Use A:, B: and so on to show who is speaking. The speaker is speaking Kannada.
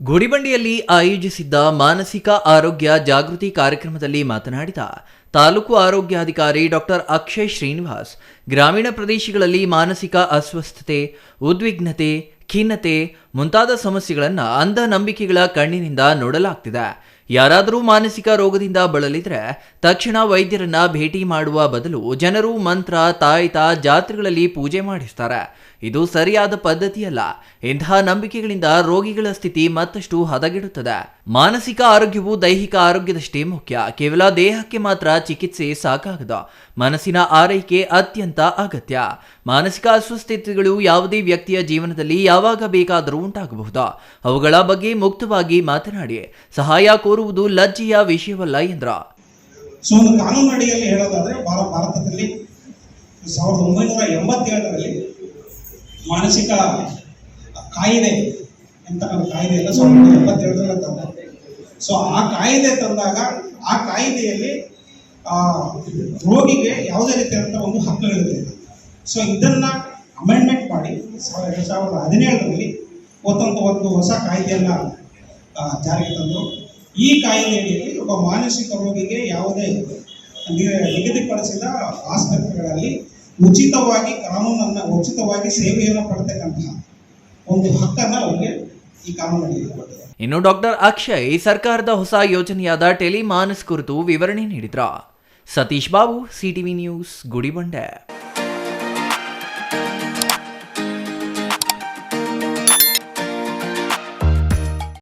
A: ಗುಡಿಬಂಡಿಯಲ್ಲಿ ಆಯೋಜಿಸಿದ್ದ ಮಾನಸಿಕ ಆರೋಗ್ಯ ಜಾಗೃತಿ ಕಾರ್ಯಕ್ರಮದಲ್ಲಿ ಮಾತನಾಡಿದ ತಾಲೂಕು ಆರೋಗ್ಯಾಧಿಕಾರಿ ಡಾಕ್ಟರ್ ಅಕ್ಷಯ್ ಶ್ರೀನಿವಾಸ್, ಗ್ರಾಮೀಣ ಪ್ರದೇಶಗಳಲ್ಲಿ ಮಾನಸಿಕ ಅಸ್ವಸ್ಥತೆ, ಉದ್ವಿಗ್ನತೆ ಖಿನ್ನತೆ ಮುಂತಾದ ಸಮಸ್ಯೆಗಳನ್ನು ಅಂಧ ನಂಬಿಕೆಗಳ ಕಣ್ಣಿನಿಂದ ನೋಡಲಾಗ್ತಿದೆ. ಯಾರಾದರೂ ಮಾನಸಿಕ ರೋಗದಿಂದ ಬಳಲಿದ್ರೆ ತಕ್ಷಣ ವೈದ್ಯರನ್ನ ಭೇಟಿ ಮಾಡುವ ಬದಲು ಜನರು ಮಂತ್ರ ತಾಯ್ತ ಜಾತ್ರೆಗಳಲ್ಲಿ ಪೂಜೆ ಮಾಡಿಸ್ತಾರೆ. ಇದು ಸರಿಯಾದ ಪದ್ಧತಿಯಲ್ಲ. ಇಂತಹ ನಂಬಿಕೆಗಳಿಂದ ರೋಗಿಗಳ ಸ್ಥಿತಿ ಮತ್ತಷ್ಟು ಹದಗೆಡುತ್ತದೆ. ಮಾನಸಿಕ ಆರೋಗ್ಯವು ದೈಹಿಕ ಆರೋಗ್ಯದಷ್ಟೇ ಮುಖ್ಯ. ಕೇವಲ ದೇಹಕ್ಕೆ ಮಾತ್ರ ಚಿಕಿತ್ಸೆ ಸಾಕಾಗದ. ಮನಸ್ಸಿನ ಆರೈಕೆ ಅತ್ಯಂತ ಅಗತ್ಯ. ಮಾನಸಿಕ ಅಸ್ವಸ್ಥತೆಗಳು ಯಾವುದೇ ವ್ಯಕ್ತಿಯ ಜೀವನದಲ್ಲಿ ಯಾವಾಗ ಬೇಕಾದರೂ ಉಂಟಾಗಬಹುದು? ಅವುಗಳ ಬಗ್ಗೆ ಮುಕ್ತವಾಗಿ ಮಾತನಾಡಿ. ಸಹಾಯ ಕೋರುವುದು ಲಜ್ಜೆಯ ವಿಷಯವಲ್ಲ ಎಂದ್ರ
B: ಸೊ ಒಂದು ಕಾನೂನು ಅಡಿಯಲ್ಲಿ ಹೇಳೋದಾದ್ರೆ ಭಾರ ಭಾರತದಲ್ಲಿ ಸಾವಿರದ ಒಂಬೈನೂರ ಎಂಬತ್ತೇಳರಲ್ಲಿ ಮಾನಸಿಕ ಕಾಯಿದೆ ನಮ್ಮ ಕಾಯ್ದೆ ಇಲ್ಲ, ಸಾವಿರದ ಒಂಬೈನೂರ ಎಂಬತ್ತೇಳರಲ್ಲಿ ತಂದ. ಸೊ, ಆ ಕಾಯಿಲೆ ತಂದಾಗ ಆ ಕಾಯಿದೆಯಲ್ಲಿ ರೋಗಿಗೆ ಯಾವುದೇ ರೀತಿಯಾದಂಥ ಒಂದು ಹಕ್ಕುಗಳಿದೆ ಸೊ, ಇದನ್ನ ಅಮೆಂಡ್ಮೆಂಟ್ ಮಾಡಿ ಸಾವಿರದ ಎರಡು ಸಾವಿರದ ಹದಿನೇಳರಲ್ಲಿ ಒಂದು ಒಂದು ಹೊಸ ಕಾಯ್ದೆಯನ್ನ ಜಾರಿಗೆ ತಂದರು. ಈ ಕಾಯಿಲೆಯಲ್ಲಿ ಒಬ್ಬ ಮಾನಸಿಕ ರೋಗಿಗೆ ಯಾವುದೇ ನಿಗದಿಪಡಿಸಿದ ಆಸ್ಪತ್ರೆಗಳಲ್ಲಿ ಉಚಿತವಾಗಿ, ಕಾನೂನನ್ನು ಉಚಿತವಾಗಿ ಸೇವೆಯನ್ನು ಪಡ್ತಕ್ಕಂತಹ ಒಂದು ಹಕ್ಕನ್ನು ಅವರಿಗೆ ಈ ಕಾನೂನಲ್ಲಿ ಕೊಟ್ಟಿದೆ
A: ಇನ್ನು ಡಾಕ್ಟರ್ ಅಕ್ಷಯ್ ಸರ್ಕಾರದ ಹೊಸ ಯೋಜನೆಯಾದ ಟೆಲಿಮಾನಸ್ ಕುರಿತು ವಿವರಣೆ ನೀಡಿದ್ರ? Satish Babu, CTV news, Gudibande.